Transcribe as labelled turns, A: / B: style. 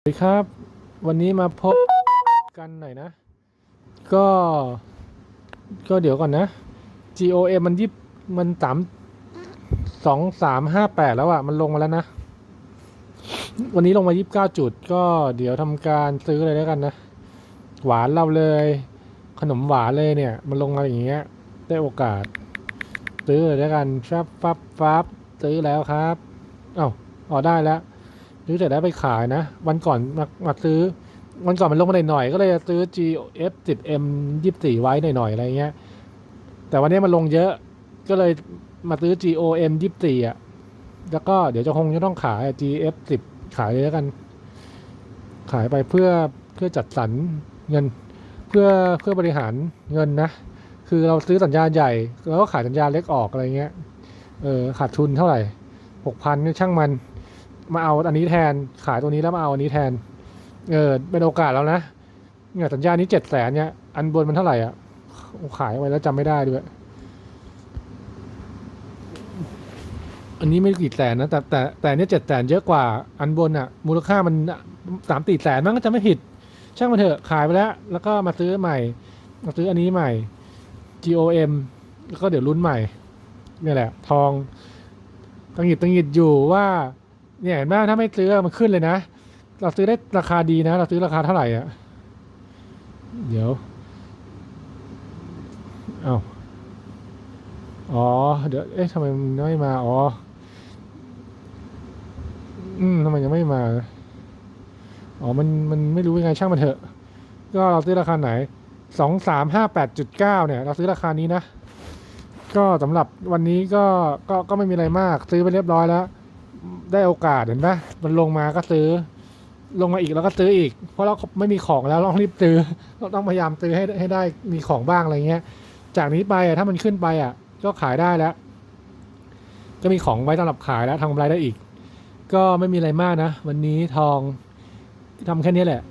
A: สวัสดีครับ วันนี้มาพบกันหน่อยนะ ก็ ก็เดี๋ยวก่อนนะ GOM มันยิบมันสามสองสามห้าแปดแล้วอะมันลงมาแล้วนะ วันนี้ลงมายีิบเก้าจุด ก็เดี๋ยวทำการซื้อเลยแล้วกันนะ หวานเราเลย ขนมหวานเลยเนี่ย มันลงมาอย่างเงี้ย ได้โอกาส ซื้อเลยแล้วกันฟับฟับฟับซื้อแล้วครับ เอ้าอ๋อได้แล้ว ซื้อเสร็จแล้วไปขายนะ วันก่อนมามาซื้อ วันก่อนมันลงมาหน่อยๆก็เลยซื้อ GF 10M 24 ไว้หน่อยๆอะไรเงี้ย แต่วันนี้มันลงเยอะก็เลยมาซื้อ GOM 24อะแล้วก็เดี๋ยวจะคงจะต้องขาย GF 10ขายเลยแล้วกัน ขายไปเพื่อเพื่อจัดสรรเงิน เพื่อเพื่อบริหารเงินนะ คือเราซื้อสัญญาใหญ่แล้วก็ขายสัญญาเล็กออกอะไรเงี้ยเออขาดทุนเท่าไหร่หกพันช่างมัน มาเอาอันนี้แทนขายตัวนี้แล้วมาเอาอันนี้แทน เออเป็นโอกาสแล้วนะเนี่ยสัญญานี้เจ็ดแสนเนี่ยอันบนมันเท่าไหร่อะขายไว้แล้วจำไม่ได้ด้วย อันนี้ไม่กี่แสนนะแต่แต่แต่เนี้เจ็ดแสนเยอะกว่าอันบนอะ มูลค่ามันสามตีแสนมันก็จะไม่ผิด ช่างมันเถอะขายไปแล้ว แล้วก็มาซื้อใหม่ มาซื้ออันนี้ใหม่ GOM แล้วก็เดี๋ยวลุ้นใหม่เนี่ยแหละ ทองตังหิดตังหิดอยู่ว่า เนี่ยเห็นไหมถ้าไม่ซื้อมันขึ้นเลยนะ เราซื้อได้ราคาดีนะ เราซื้อราคาเท่าไหร่อะ เดี๋ยว เอาอ๋อ เดี๋ยว เอ๊ะทำไมมันไม่มา อ๋อ อืมทำไมยังไม่มา อ๋อ มัน มันไม่รู้ยังไงช่างมันเถอะ ก็เราซื้อราคาไหน สองสามห้าแปดจุดเก้าเนี่ย เราซื้อราคานี้นะ ก็สำหรับวันนี้ก็ ก็ ก็ไม่มีอะไรมาก ซื้อไปเรียบร้อยแล้ว ได้โอกาสเห็นปะมันลงมาก็ซื้อ ลงมาอีกแล้วก็ซื้ออีก เพราะเราไม่มีของแล้วต้องรีบซื้อเราต้องพยายามซื้อให้ให้ได้มีของบ้างอะไรเงี้ย จากนี้ไปอะถ้ามันขึ้นไปอะ ก็ขายได้แล้ว ก็มีของไว้สำหรับขายแล้วทำกำไรได้อีก ก็ไม่มีอะไรมากนะ วันนี้ทองทำแค่นี้แหละ